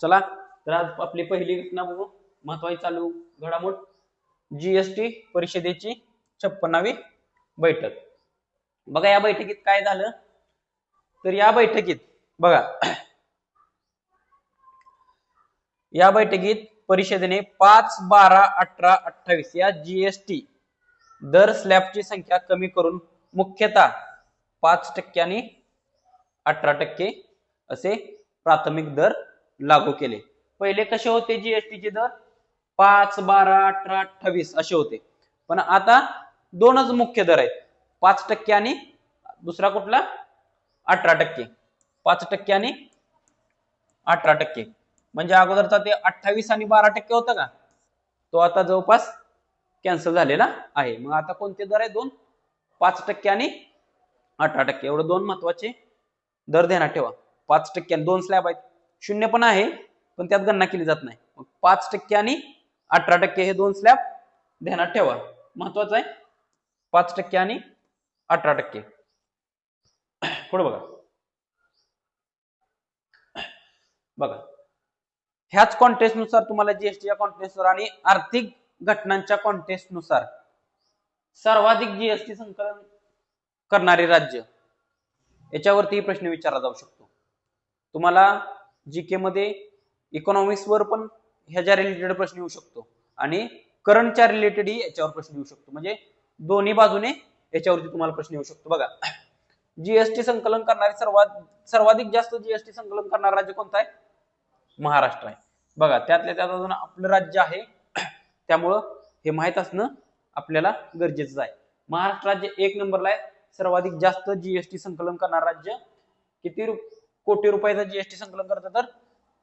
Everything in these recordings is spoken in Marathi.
चला तर आज आपली पहिली घटना बघू. महत्वाची चालू घडामोड. जीएसटी परिषदेची छप्पनावी बैठक. बघा या बैठकीत काय झालं? तर या बैठकीत बघा या बैठकीत परिषदेने पाच बारा अठरा अठ्ठावीस या जीएसटी दर स्लॅबची संख्या कमी करून मुख्यतः पाच टक्क्यांनी अठरा टक्के असे प्राथमिक दर लागू केले. पहिले कसे होते जीएसटीचे दर? पाच बारा अठरा अठ्ठावीस असे होते. पण आता दोनच मुख्य दर आहेत. पाच टक्के आणि दुसरा कुठला? अठरा टक्के. पाच टक्के आणि अठरा टक्के. म्हणजे अगोदरचा ते अठ्ठावीस आणि बारा टक्के होता का? तो आता जवळपास कॅन्सल झालेला आहे. मग आता कोणते दर आहे दोन? पाच टक्के आणि अठरा टक्के. एवढं दोन महत्त्वाचे दर ध्यानात ठेवा. पाच टक्के आणि दोन स्लॅब आहेत. शून्य पण आहे पण त्यात गणना केली जात नाही. मग पाच टक्के आणि अठरा टक्के हे दोन स्लॅब ध्यानात ठेवा. महत्वाचं आहे पाच टक्के आणि अठरा टक्के. पुढे बघा. बघा. ह्याच कॉन्टेस्टनुसार तुम्हाला जीएसटीच्या कॉन्टेस्ट आणि आर्थिक घटनांच्या कॉन्टेस्टनुसार सर्वाधिक जीएसटी संकलन करणारे राज्य याच्यावरती प्रश्न विचारला जाऊ शकतो. तुम्हाला जी के मध्ये इकॉनॉमिक्स वर पण ह्याच्या रिलेटेड प्रश्न येऊ शकतो. आणि करंटच्या रिलेटेडही याच्यावर प्रश्न येऊ शकतो. म्हणजे दोन्ही बाजूने याच्यावरती तुम्हाला प्रश्न येऊ शकतो. बघा जीएसटी संकलन करणारे सर्वात सर्वाधिक जास्त जीएसटी संकलन करणारं राज्य कोणता आहे? महाराष्ट्र आहे. बघा त्यातल्या त्यात अजून आपलं राज्य आहे. त्यामुळं हे माहीत असणं आपल्याला गरजेचं आहे. महाराष्ट्र राज्य एक नंबरला आहे. सर्वाधिक जास्त जीएसटी संकलन करणार राज्य किती रु- कोटी रुपयाचा जीएसटी संकलन करतं तर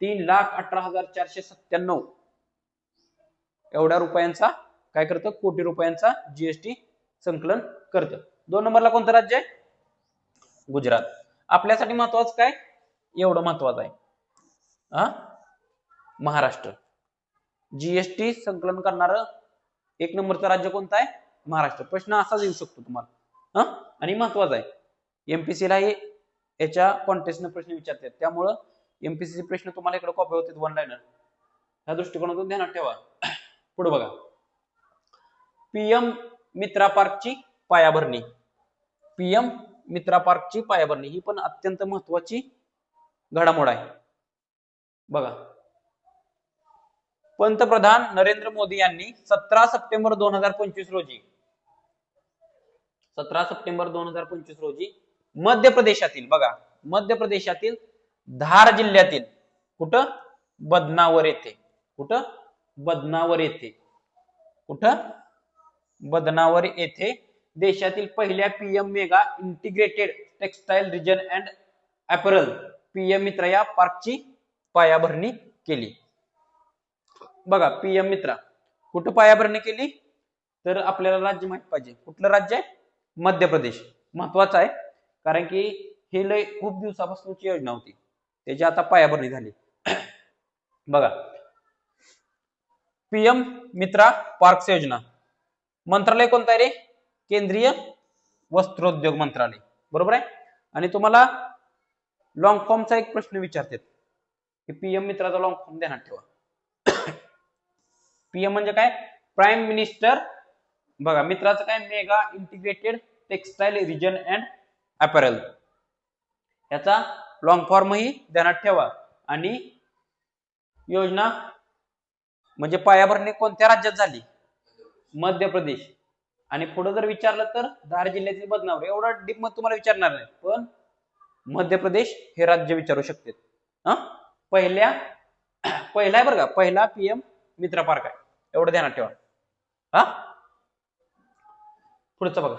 तीन लाख अठरा हजार चारशे सत्त्याण्णव. एवढ्या रुपयांचा काय करतं? कोटी रुपयांचा जीएसटी संकलन करतं. दोन नंबरला कोणतं राज्य आहे? गुजरात. आपल्यासाठी महत्वाचं काय? एवढं महत्वाचं आहे. हा महाराष्ट्र. जीएसटी संकलन करणार एक नंबरचं राज्य कोणतं आहे? महाराष्ट्र. प्रश्न असाच येऊ शकतो तुम्हाला. हा आणि महत्त्वाचा आहे. एमपीसी ला हे याच्या कॉन्टेस्टनं प्रश्न विचारतात त्यामुळं एमपीसी चे प्रश्न तुम्हाला इकडे कॉपी होते वन लाईनर ह्या दृष्टिकोनातून ध्यानात ठेवा. पुढे बघा. पीएम मित्रा पार्कची पायाभरणी. पीएम मित्रा पार्कची पायाभरणी ही पण अत्यंत महत्वाची घडामोड आहे. बघा. पंतप्रधान नरेंद्र मोदी यांनी सतरा सप्टेंबर दोन हजार पंचवीस रोजी सतरा सप्टेंबर दोन हजार पंचवीस रोजी मध्य प्रदेशातील बघा मध्य प्रदेशातील धार जिल्ह्यातील कुठं? बदनावर येथे कुठं? बदनावर येथे कुठं? बदनावर येथे देशातील पहिल्या PM mega integrated textile region and apparel PM Mitra या पार्कची पायाभरणी केली. बघा पीएम मित्रा कुठं पायाभरणी केली? तर आपल्याला राज्य माहीत पाहिजे. कुठलं राज्य आहे? मध्य प्रदेश महत्वाचं आहे कारण की हे लय खूप दिवसापासूनची योजना होती. त्याची आता पायाभरणी झाली. बघा. पीएम मित्रा पार्क्स योजना. मंत्रालय कोणतं आहे रे? केंद्रीय वस्त्रोद्योग मंत्रालय. बरोबर आहे? आणि तुम्हाला लॉंग फॉर्मचा एक प्रश्न विचारतात की पीएम मित्राचा लॉंग फॉर्म ध्यानात ठेवा. पीएम म्हणजे काय? प्राईम मिनिस्टर बघा मित्राचं काय? Mega integrated textile region and apparel याचा लॉंग फॉर्मही ध्यानात ठेवा. आणि योजना म्हणजे पायाभरणी कोणत्या राज्यात झाली? मध्य प्रदेश. आणि पुढे जर विचारलं तर धार जिल्ह्यातील बदनावर. एवढं डीप मत तुम्हाला विचारणार नाही. पण मध्य प्रदेश हे राज्य विचारू शकते. हा? पहिल्या पहिला आहे बरं का. पहिला पीएम मित्र पार्क आहे. एवढं ध्यानात ठेवा. हा? पुढचं बघा.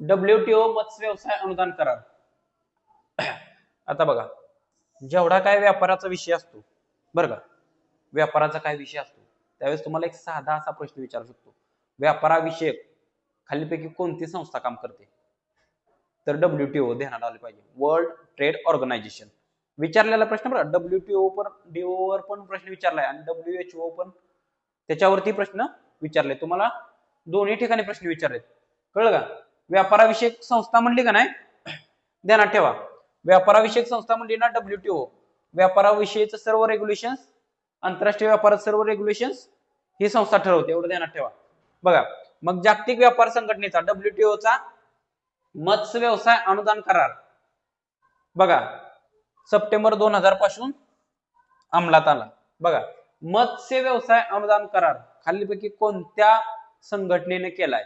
डब्ल्यूटीओ मत्स्य व्यवसाय अनुदान करार. आता बघा जेवढा काय व्यापाराचा विषय असतो बरं का? व्यापाराचा काय विषय असतो? त्यावेळेस तुम्हाला एक साधा असा प्रश्न विचारू शकतो. व्यापाराविषयक खालीपैकी कोणती संस्था काम करते? तर डब्ल्यूटीओ ध्यानात आले पाहिजे. World trade organisation. विचारलेला प्रश्न बरं डब्ल्यूटीओ पर डीओ वर पण प्रश्न विचारलाय आणि डब्ल्यू एच ओ पण त्याच्यावरती प्रश्न विचारले. तुम्हाला दोन्ही ठिकाणी प्रश्न विचारलेत. कळलं का? व्यापाराविषयक संस्था म्हणली का नाही? ध्यानात ठेवा. व्यापाराविषयक संस्था म्हणली ना डब्ल्यू टी ओ व्यापाराविषयीचं सर्व रेग्युलेशन आंतरराष्ट्रीय व्यापारात सर्व रेग्युलेशन ही संस्था ठरवते. एवढं ध्यानात ठेवा. बघा मग जागतिक व्यापार संघटनेचा WTO चा मत्स्य व्यवसाय अनुदान करार. बघा सप्टेंबर दोन हजारपासून अंमलात आला. बघा मत्स्य व्यवसाय अनुदान करार खालीपैकी कोणत्या संघटनेने केलाय?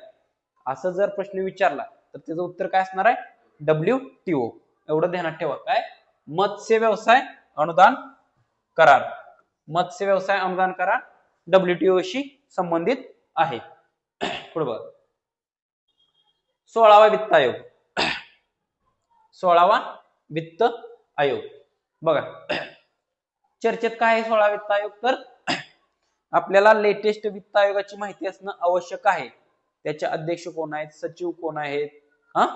असं जर प्रश्न विचारला तर त्याचं उत्तर काय असणार आहे? डब्ल्यू टी ओ एवढं ध्यानात ठेवा. काय? मत्स्य व्यवसाय अनुदान करार. मत्स्य व्यवसाय अनुदान करार डब्ल्यूटीओ शी संबंधित आहे. पुढे बघ. सोळावा वित्त आयोग. सोळावा वित्त आयोग. बघा. चर्चेत काय आहे सोळा वित्त आयोग? तर आपल्याला लेटेस्ट वित्त आयोगाची माहिती असणं आवश्यक आहे. त्याचे अध्यक्ष कोण आहेत? सचिव कोण आहेत? हा?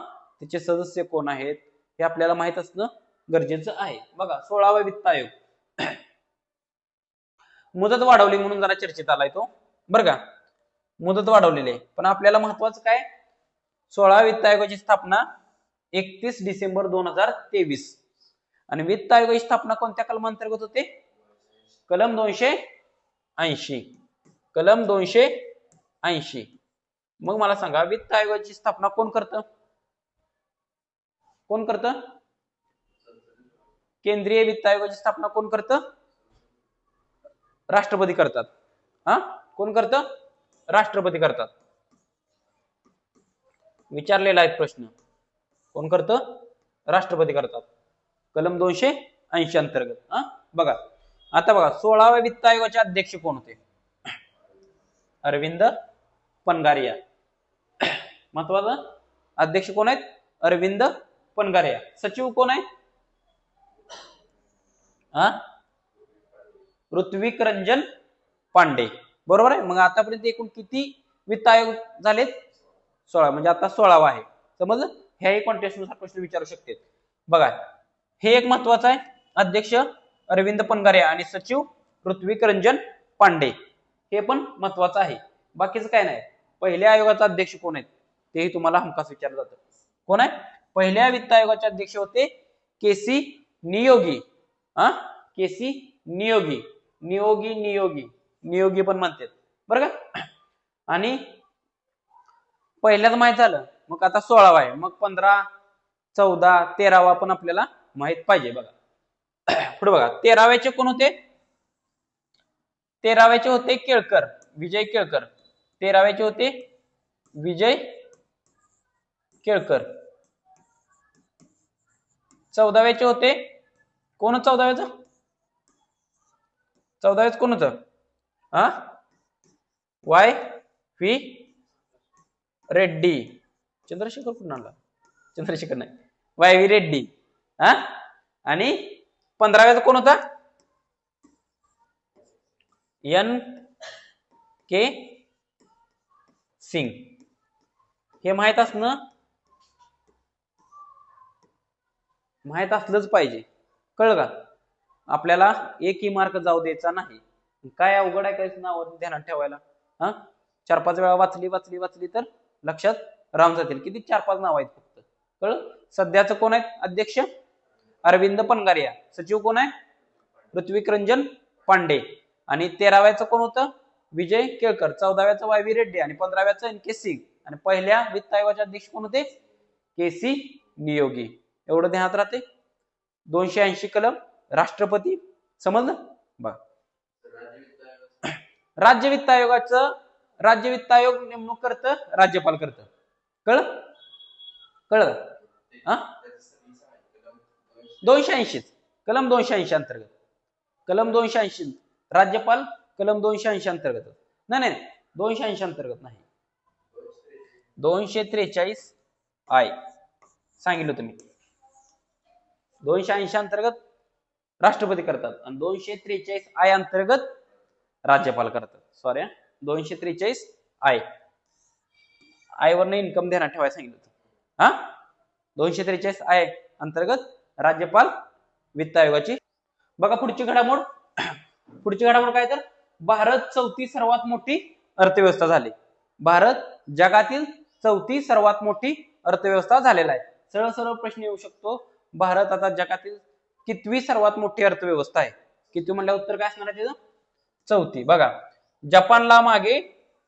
त्याचे सदस्य कोण आहेत? हे आपल्याला माहीत असणं गरजेचं आहे. बघा सोळावा वित्त आयोग. मुदत वाढवली म्हणून जरा चर्चेत आलाय तो. बरं का? मुदत वाढवलेली आहे. पण आपल्याला महत्वाचं काय? सोळा वित्त आयोगाची स्थापना एकतीस डिसेंबर दोन हजार तेवीस. आणि वित्त आयोगाची स्थापना कोणत्या कलमांतर्गत होते? कलम दोनशे ऐंशी. कलम दोनशे ऐंशी. मग मला सांगा वित्त आयोगाची स्थापना कोण करतं? कोण करतं? केंद्रीय वित्त आयोगाची स्थापना कोण करतं? राष्ट्रपती करतात. हा? कोण करतं? राष्ट्रपती करतात. विचारलेला आहे प्रश्न. कोण करतं? राष्ट्रपती करतात. कलम दोनशे ऐंशी अंतर्गत. हा? बघा. आता बघा सोळाव्या वित्त आयोगाचे अध्यक्ष कोण होते? अरविंद पनगारिया. महत्वाचं? अध्यक्ष कोण आहेत? अरविंद पनगारिया सचिव कोण आहे? हा? ऋत्विक रंजन पांडे. बरोबर आहे? मग आतापर्यंत एकूण किती वित्त आयोग झालेत? सोळा. म्हणजे आता सोळावा आहे. समजलं? ह्याही कॉन्टेस्टनुसार प्रश्न विचारू शकते. बघा हे एक महत्वाचं आहे. अध्यक्ष अरविंद पनगारे आणि सचिव ऋत्विक रंजन पांडे. हे पण महत्वाचं आहे. बाकीचं काय नाही. पहिल्या आयोगाचा अध्यक्ष कोण आहेत? तेही तुम्हाला हमखास विचारलं जातं. कोण आहे? पहिल्या वित्त आयोगाचे अध्यक्ष होते केसी नियोगी. हा केसी नियोगी. नियोगी नियोगी. नियोगी पण म्हणतात. बरं का? आणि पहिल्याच माहीत झालं. मग आता सोळावा आहे. मग पंधरा चौदा तेरावा पण आपल्याला माहीत पाहिजे बघा. पुढे बघा. तेराव्याचे कोण होते? तेराव्याचे होते केळकर. विजय केळकर. तेराव्याचे होते विजय केळकर. चौदाव्याचे होते. कोण होतं चौदाव्याचं? चौदाव्याच कोण होतं? हा वाय? व्ही? रेड्डी. चंद्रशेखर कुठून चंद्रशेखर नाही. Y V Reddy. हा आणि पंधराव्याचा कोण होता? N K Singh. हे माहीत असणं माहीत असलंच पाहिजे. कळलं का? आपल्याला एकही मार्क जाऊ द्यायचा नाही. काय अवघड आहे काय नाव ध्यानात ठेवायला. हा? चार पाच वेळा वाचली वाचली वाचली तर लक्षात राहून जातील. किती चार पाच नाव आहेत फक्त. कळ सध्याचं कोण आहेत अध्यक्ष? अरविंद पनगारिया सचिव कोण आहे? ऋत्विक रंजन पांडे. आणि तेराव्याचं कोण होतं? विजय केळकर. चौदाव्याचं वाय व्ही रेड्डी आणि पंधराव्याचं एन के सिंग. आणि पहिल्या वित्त आयोगाचे अध्यक्ष कोण होते? K C Niyogi. एवढं ध्यानात राहते दोनशे ऐंशी कलम राष्ट्रपती समजलं? बघ राज्य वित्त आयोगाचं राज्य वित्त आयोग नेमणूक करतं राज्यपाल करतं. कळ कळ हा? दोनशे ऐंशी कलम दोनशे ऐंशी अंतर्गत. कलम दोनशे ऐंशी राज्यपाल कलम दोनशे ऐंशी अंतर्गत. नाही नाही दोनशे ऐंशी अंतर्गत नाही. दोनशे त्रेचाळीस आय. सांगितलं तुम्ही. दोनशे ऐंशी अंतर्गत राष्ट्रपती करतात आणि दोनशे त्रेचाळीस आय अंतर्गत राज्यपाल करतात. सॉरी दोनशे त्रेचाळीस आय. आय वरनं इन्कम देणार ठेवायला सांगितलं होतं. हा? दोनशे त्रेचाळीस आय अंतर्गत राज्यपाल वित्त आयोगाची. बघा पुढची घडामोड. पुढची घडामोड काय तर? भारत चौथी सर्वात मोठी अर्थव्यवस्था झाली. भारत जगातील चौथी सर्वात मोठी अर्थव्यवस्था झालेला आहे. सरळ सरळ प्रश्न येऊ शकतो. भारत आता जगातील कितवी सर्वात मोठी अर्थव्यवस्था आहे? किती म्हणल्या उत्तर काय असणार आहे त्याचं? चौथी. बघा जपानला मागे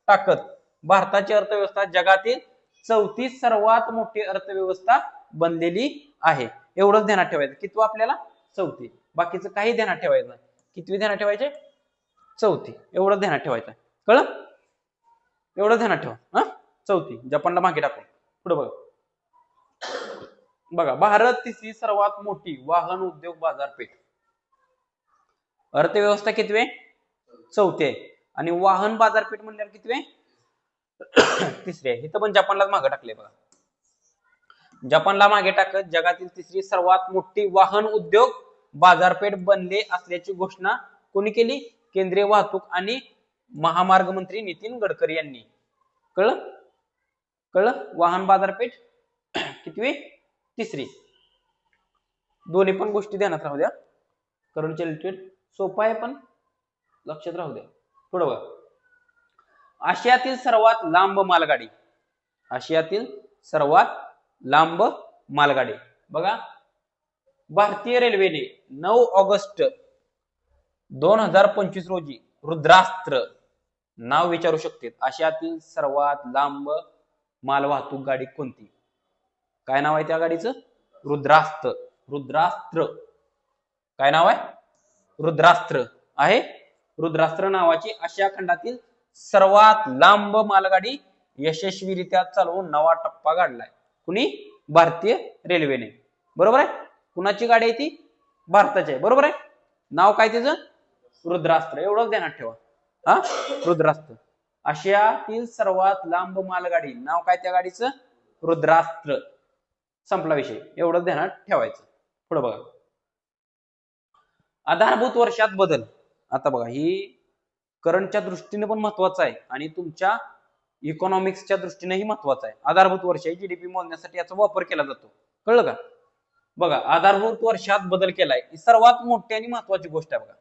टाकत भारताची अर्थव्यवस्था जगातील चौथी सर्वात मोठी अर्थव्यवस्था बनलेली आहे. एवढंच ध्यानात ठेवायचं. कितवं आपल्याला? चौथी. बाकीचं काही ध्यानात ठेवायचं कितवी ध्यानात ठेवायचे? चौथी. एवढं ध्यानात ठेवायचं. कळ एवढं ध्यानात ठेवा. हा? चौथी. जपानला मागे टाकून. पुढे बघा. बघा भारत तिसरी सर्वात मोठी वाहन उद्योग बाजारपेठ. अर्थव्यवस्था कितवे चौथे चौथी आहे. आणि वाहन बाजारपेठ म्हणल्यावर कितवे तिसरे तिसरी आहे. इथं पण जपानला मागे टाकले बघा. जपानला मागे टाकत जगातील तिसरी सर्वात मोठी वाहन उद्योग बाजारपेठ बनले असल्याची घोषणा कोणी केली? केंद्रीय वाहतूक आणि महामार्ग मंत्री नितीन गडकरी यांनी. कळलं? कळलं? वाहन बाजारपेठ कितवी? तिसरी. दोन्ही पण गोष्टी ध्यानात राहू द्या. करून रिलेटेड सोपा आहे पण लक्षात राहू द्या. पुढं बघा. आशियातील सर्वात लांब मालगाडी. आशियातील सर्वात लांब मालगाडी. बघा. भारतीय रेल्वेने नऊ ऑगस्ट दोन हजार पंचवीस रोजी रुद्रास्त्र नाव विचारू शकते आशियातील सर्वात लांब मालवाहतूक गाडी कोणती? काय नाव आहे त्या गाडीचं? रुद्रास्त्र. रुद्रास्त्र. काय नाव आहे? रुद्रास्त्र. आहे? रुद्रास्त्र नावाची आशिया खंडातील सर्वात लांब मालगाडी यशस्वीरित्या चालवून नवा टप्पा गाडलाय कुणी? भारतीय रेल्वेने. बरोबर आहे? कुणाची गाडी आहे ती? भारताची आहे. बरोबर आहे? नाव काय त्याचं रुद्रास्त्र. एवढंच ध्यानात ठेवा. हा? रुद्रास्त्र. आशियातील सर्वात लांब मालगाडी. नाव काय त्या गाडीचं? रुद्रास्त्र. संपला विषय. एवढं ध्यानात ठेवायचं. पुढे बघा. आधारभूत वर्षात बदल. आता बघा ही करंटच्या दृष्टीने पण महत्वाचं आहे आणि तुमच्या इकॉनॉमिक्सच्या दृष्टीनेही महत्वाचं आहे. आधारभूत वर्ष जीडीपी मोजण्यासाठी याचा वापर केला जातो. कळलं का? बघा आधारभूत वर्षात बदल केलाय. ही सर्वात मोठी आणि महत्वाची गोष्ट आहे बघा.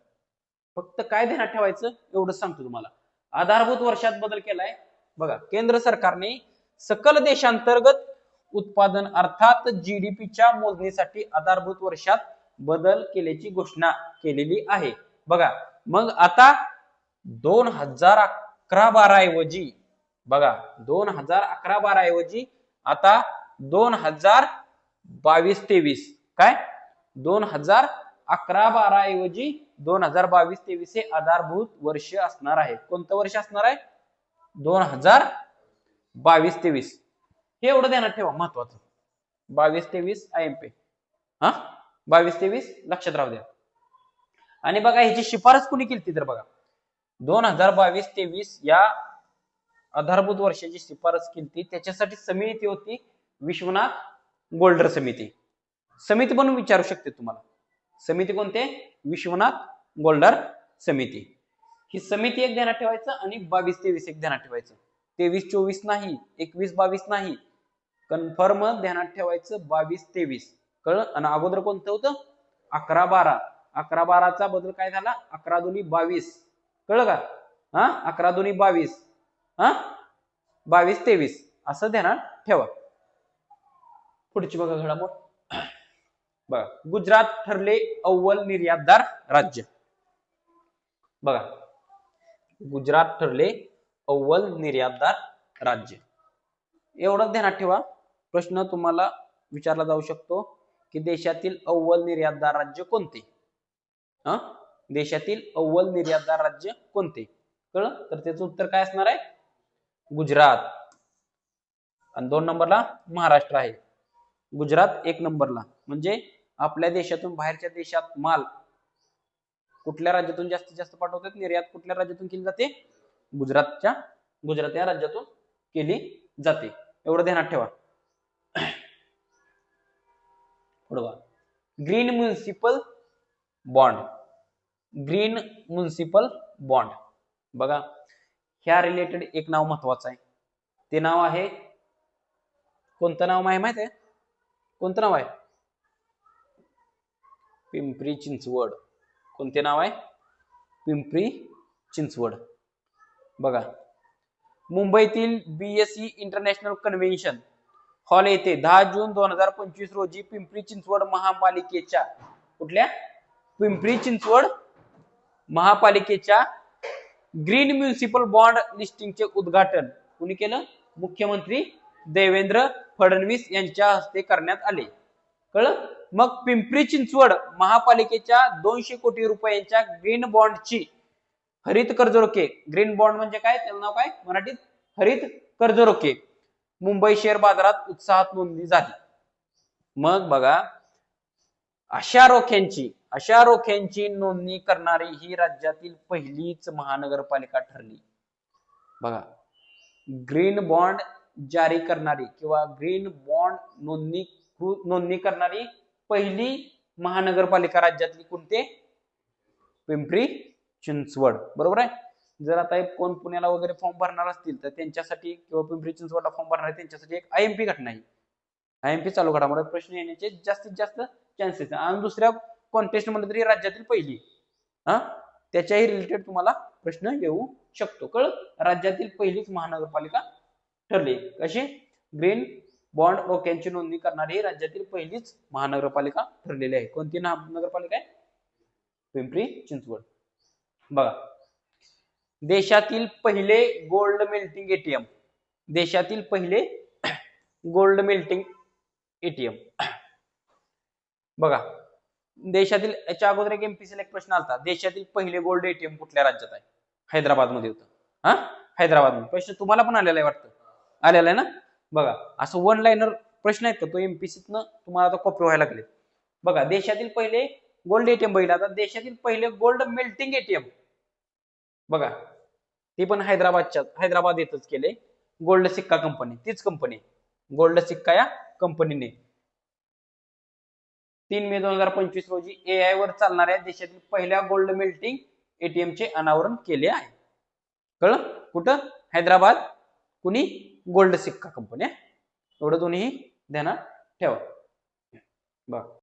फक्त काय ध्यानात ठेवायचं? एवढं सांगतो तुम्हाला. आधारभूत वर्षात बदल केलाय. बघा केंद्र सरकारने सकल देशांतर्गत उत्पादन अर्थात जीडीपीच्या मोजणीसाठी आधारभूत वर्षात बदल केल्याची घोषणा केलेली आहे. बघा मग आता दोन हजार अकरा बारा ऐवजी बघा दोन हजार अकरा बारा ऐवजी आता दोन हजार बावीस तेवीस काय? दोन हजार अकरा बारा ऐवजी दोन हजार बावीस तेवीस हे आधारभूत वर्ष असणार आहे. कोणतं वर्ष असणार आहे? दोन हजार बावीस तेवीस. हे एवढं ध्यानात ठेवा महत्वाचं. बावीस तेवीस आय एम पे हा? बावीस तेवीस लक्षात राहू द्या. आणि बघा ह्याची शिफारस कुणी केली तर बघा. दोन हजार बावीस तेवीस या आधारभूत वर्षाची शिफारस केली त्याच्यासाठी समिती होती विश्वनाथ गोल्डर समिती. समिती पण विचारू शकते तुम्हाला. समिती कोणते? विश्वनाथ गोल्डर समिती. ही समिती एक ध्यानात ठेवायचं आणि बावीस तेवीस एक ध्यानात ठेवायचं. तेवीस चोवीस नाही एकवीस बावीस नाही कन्फर्म ध्यानात ठेवायचं बावीस तेवीस. कळ आणि अगोदर कोणतं होतं अकरा बारा. अकरा बाराचा बदल काय झाला? अकरा दोन्ही बावीस. कळलं का? हा? अकरा दोन्ही बावीस. हा? बावीस तेवीस. असं ध्यानात ठेवा. पुढची बघा घडामोड. बघा. गुजरात ठरले अव्वल निर्यातदार राज्य. बघा. गुजरात ठरले अव्वल निर्यातदार राज्य. एवढं ध्यानात ठेवा. प्रश्न तुम्हाला विचारला जाऊ शकतो की देशातील अव्वल निर्यातदार राज्य कोणते? हा? देशातील अव्वल निर्यातदार राज्य कोणते? कळलं? तर त्याचं उत्तर काय असणार आहे? गुजरात. आणि दोन नंबरला महाराष्ट्र आहे. गुजरात एक नंबरला. म्हणजे आपल्या देशातून बाहेरच्या देशात माल कुठल्या राज्यातून जास्तीत जास्त पाठवतात? निर्यात कुठल्या राज्यातून केली जाते? गुजरातच्या गुजरात या राज्यातून केली जाते. एवढं ध्यानात ठेवा. पुढे green municipal bond green municipal bond बघा ह्या रिलेटेड एक नाव महत्वाचं आहे. ते नाव आहे कोणतं नाव आहे माहीत आहे? कोणतं नाव आहे? पिंपरी चिंचवड. कोणते नाव आहे? पिंपरी चिंचवड. बघा मुंबईतील बीएसई इंटरनॅशनल कन्व्हेन्शन हॉल येथे दहा जून दोन हजार पंचवीस रोजी पिंपरी चिंचवड महापालिकेच्या कुठल्या? पिंपरी चिंचवड महापालिकेच्या ग्रीन म्युन्सिपल बॉन्ड लिस्टिंगचे उद्घाटन कुणी केलं? मुख्यमंत्री देवेंद्र फडणवीस यांच्या हस्ते करण्यात आले. कळलं? मग पिंपरी चिंचवड महापालिकेच्या दोनशे कोटी रुपयांच्या ग्रीन बॉन्डची हरित कर्ज रोखे ग्रीन बॉन्ड म्हणजे काय? त्याचं नाव काय? मराठीत हरित कर्ज रोखे मुंबई शेअर बाजारात उत्साहात नोंदणी झाली. मग बघा अशा रोख्यांची अशा रोख्यांची नोंदणी करणारी ही राज्यातील पहिलीच महानगरपालिका ठरली. बघा ग्रीन बॉन्ड जारी करणारी किंवा ग्रीन बॉन्ड नोंदणी नोंदणी करणारी पहिली महानगरपालिका राज्यातली कोणते? पिंपरी चिंचवड. बरोबर आहे? जर आता कोण पुण्याला वगैरे फॉर्म भरणार असतील तर त्यांच्यासाठी किंवा पिंपरी चिंचवडला फॉर्म भरणार आहे त्यांच्यासाठी एक आय एम पी घटना आहे. आय एम पी चालू घडामोडी प्रश्न येण्याचे जास्तीत जास्त चान्सेस आणि दुसऱ्या कॉन्टेस्टमध्ये तरी राज्यातील पहिली. हा? त्याच्याही रिलेटेड तुम्हाला प्रश्न येऊ शकतो. कळ राज्यातील पहिलीच महानगरपालिका ठरली. कशी? ग्रीन बॉन्ड रोख्यांची नोंदणी करणारी राज्यातील पहिलीच महानगरपालिका ठरलेली आहे. कोणती महानगरपालिका आहे? पिंपरी चिंचवड. बघा. देशातील पहिले गोल्ड मेल्टिंग एटीएम. देशातील पहिले गोल्ड मेल्टिंग एटीएम. बघा देशातील याच्या अगोदर एक एमपीसीला एक प्रश्न आलता. देशातील पहिले गोल्ड एटीएम कुठल्या राज्यात आहे? हैदराबादमध्ये होतं. हा? हैदराबादमध्ये प्रश्न तुम्हाला पण आलेला आहे वाटतं? आलेला आहे ना? बघा असं वन लाईनर प्रश्न आहेत का? तो एमपीसीतनं तुम्हाला आता कॉपी व्हायला लागले. बघा देशातील पहिले गोल्ड एटीएम बघितलं. आता देशातील पहिले गोल्ड मेल्टिंग एटीएम. बघा ती पण हैदराबादच्या हैदराबाद येथच केले. गोल्ड सिक्का कंपनी तीच कंपनी गोल्ड सिक्का या कंपनीने तीन मे दोन हजार पंचवीस रोजी ए आय वर चालणाऱ्या देशातील पहिल्या गोल्ड मेल्टिंग एटीएम चे अनावरण केले आहे. कळलं? कुठं? हैदराबाद. कुणी? गोल्ड सिक्का कंपनी एवढं दोन्ही ध्यानात ठेवा. बघ.